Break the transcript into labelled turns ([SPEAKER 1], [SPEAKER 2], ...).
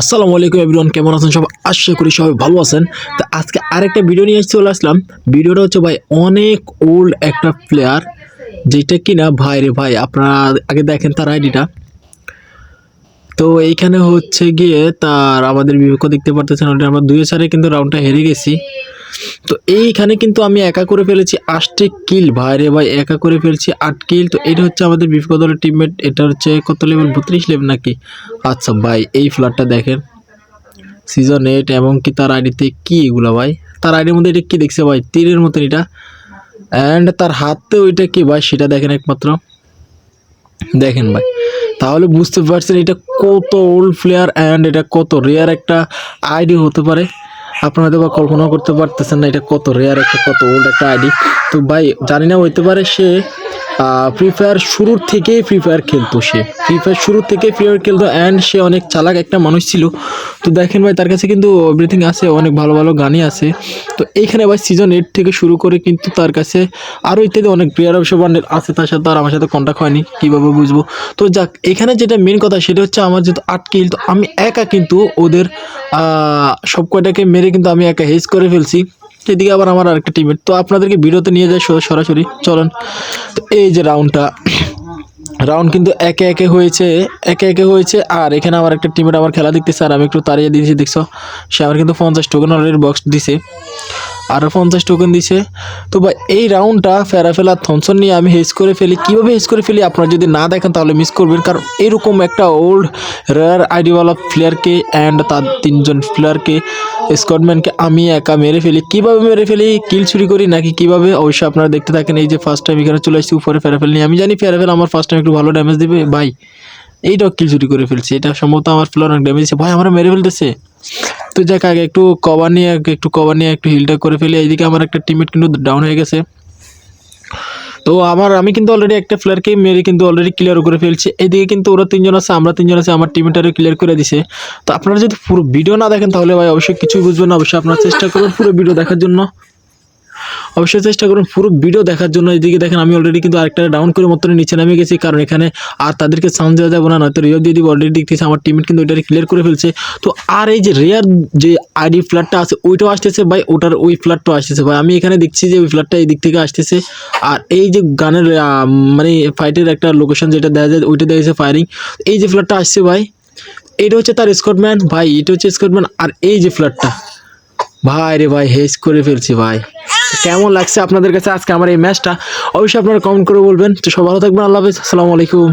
[SPEAKER 1] আসসালামু আলাইকুম এভরিওয়ান, কেমন আছেন সব? আশা করি সবাই ভালো আছেন। তো আজকে আরেকটা ভিডিও নিয়ে চলে আসলাম। ভিডিওটা হচ্ছে ভাই অনেক ওল্ড একটা প্লেয়ার যেটা কিনা? ভাই রে ভাই, আপনারা আগে দেখেন তার আইডিটা তো এইখানে হচ্ছে গিয়ে তার আমাদের বিপক্ষ দেখতে পারতেছেন অলরেডি আমরা দুই চারে কিন্তু রাউন্ডটা হেরে গেছি। তো এইখানে কিন্তু আমি একা করে ফেলেছি আটটি কিল ভাই রে ভাই, একা করে ফেলছি আট কিল তো এটা হচ্ছে আমাদের বিপদ দলের টিমমেট এটা হচ্ছে কত লেভেল বত্রিশ লেভেল নাকি? আচ্ছা ভাই, এই ফ্ল্যাটটা দেখেন। সিজন এইট এবং কি তার আইডিতে কি এগুলো ভাই? তার আইডির মধ্যে এটা কি দেখছে ভাই? তীরের মতন এটা। অ্যান্ড তার হাতে ওইটা কি ভাই? সেটা দেখেন একমাত্র। দেখেন ভাই। তাহলে বুঝতে পারছেন এটা কত ওল্ড প্লেয়ার অ্যান্ড এটা কত রেয়ার একটা আইডি হতে পারে। আপনারা বা কল্পনা করতে পারতেছেন না এটা কত রেয়ার একটা কত ওল্ড একটা আইডি তো ভাই, জানি না, হইতে পারে সে ফ্রি ফায়ার শুরুর থেকেই ফ্রি ফায়ার খেলতো সে। ফ্রি ফায়ার শুরুর থেকে ফ্রি ফায়ার খেলতো অ্যান্ড সে অনেক চালাক একটা মানুষ ছিল। তো দেখেন ভাই, তার কাছে কিন্তু এভরিথিং আছে, অনেক ভালো ভালো গানই আছে। তো এইখানে ভাই সিজন এইট থেকে শুরু করে কিন্তু তার কাছে আরও ইত্যাদি অনেক প্লেয়ার অবশ্য বান্ডেল আছে, তার সাথে আর আমার সাথে কন্ট্যাক্ট হয়নি, কীভাবে বুঝব? তো যাক, এখানে যেটা মেন কথা সেটা হচ্ছে আমার যেহেতু আট কিল তো আমি একা কিন্তু ওদের সব কয়টাকে মেরে কিন্তু আমি একা হেজ করে ফেলছি। এদিকে আবার আমার আরেকটা টিমের তো আপনাদেরকে ভিডিওতে নিয়ে যায় সরাসরি, চলেন। তো এই যে রাউন্ডটা রাউন্ড কিন্তু একে একে হয়েছে, একে একে হয়েছে, আর এখানে আমার একটা টিমের আমার খেলা দেখতেছে, আর আমি একটু তাড়িয়ে দিয়েছি, দেখছ? সে আমার কিন্তু পঞ্চাশ টোকেন অলরেডি বক্স দিছে। আর পঞ্চাশ টোকেন দিছে। তো ভাই, এই রাউন্ডটা ফেরাফেলা থমসন নিয়ে আমি হেস করে ফেলি। কীভাবে হেস করে ফেলি আপনারা যদি না দেখেন তাহলে মিস করবেন। কারণ এরকম একটা ওল্ড রেয়ার আইডিওয়ালা প্লেয়ারকে অ্যান্ড তার তিনজন প্লেয়ারকে স্কটম্যানকে আমি একা মেরে ফেলি। কীভাবে মেরে ফেলি? কিল চুরি করি নাকি কীভাবে? অবশ্যই আপনারা দেখতে থাকেন। এই যে ফার্স্ট টাইম এখানে চলে আসছি, উপরে ফেরাফেল নিয়ে আমি জানি ফেরাফেল আমার ফার্স্ট টাইম একটু ভালো ড্যামেজ দেবে। ভাই, এইটাও কিল চুরি করে ফেলছি। এটা সম্ভবত আমার ফ্লোর অনেক ড্যামেজ ভাই, আমরা মেরে ফেলতেছে। তো যাক, আগে একটু কভার নিয়ে একটু কভার নিয়ে, একটু হিলটা করে ফেলি। এইদিকে আমার একটা টিমমেট কিন্তু ডাউন হয়ে গেছে। তো আমার, আমি কিন্তু অলরেডি একটা প্লেয়ারকে মেরে কিন্তু অলরেডি ক্লিয়ার করে ফেলছি। এদিকে কিন্তু ওরা তিনজন আছে, আমরা তিনজন আছে, আমার টিমটারে ক্লিয়ার করে দিছে। তো আপনারা যদি পুরো ভিডিও না দেখেন, তাহলে ভাই অবশ্যই কিছুই বুঝবেন না। অবশ্যই আপনারা চেষ্টা করবেন পুরো ভিডিও দেখার জন্য। অবশ্যই চেষ্টা করুন পুরো ভিডিও দেখার জন্য। এদিকে দেখেন, আমি অলরেডি কিন্তু আরেকটা ডাউন করে মতন নিচে নামে গেছি, কারণ এখানে আর তাদেরকে সাউন্ড দেওয়া যাবে না, নয়তো রিও দিয়ে দিব অলরেডি দেখতেছি আমার টিমমেট কিন্তু ওইটা ক্লিয়ার করে ফেলছে। তো আর এই যে রেয়ার যে আইডি ফ্ল্যাটটা আছে, ওইটাও আসতেছে ভাই, ওটার ওই ফ্ল্যাটটাও আসতেছে ভাই। আমি এখানে দেখছি যে ওই ফ্ল্যাটটা এই দিক থেকে আসতেছে। আর এই যে গানের মানে ফাইটের একটা লোকেশন যেটা দেওয়া যায়, ওইটা দেওয়া ফায়ারিং এই যে ফ্ল্যাটটা আসছে ভাই, এটা হচ্ছে তার স্কটম্যান ভাই, এটা হচ্ছে স্কটম্যান আর এই যে ফ্ল্যাটটা ভাই রে ভাই হেস করে ফেলছি ভাই। কেমন লাগছে আপনাদের কাছে আজকে আমার এই ম্যাচটা অবশ্যই আপনারা কমেন্ট করে বলবেন। তো সব ভালো থাকবেন। আল্লাহ হাফিজ। আসসালামু আলাইকুম।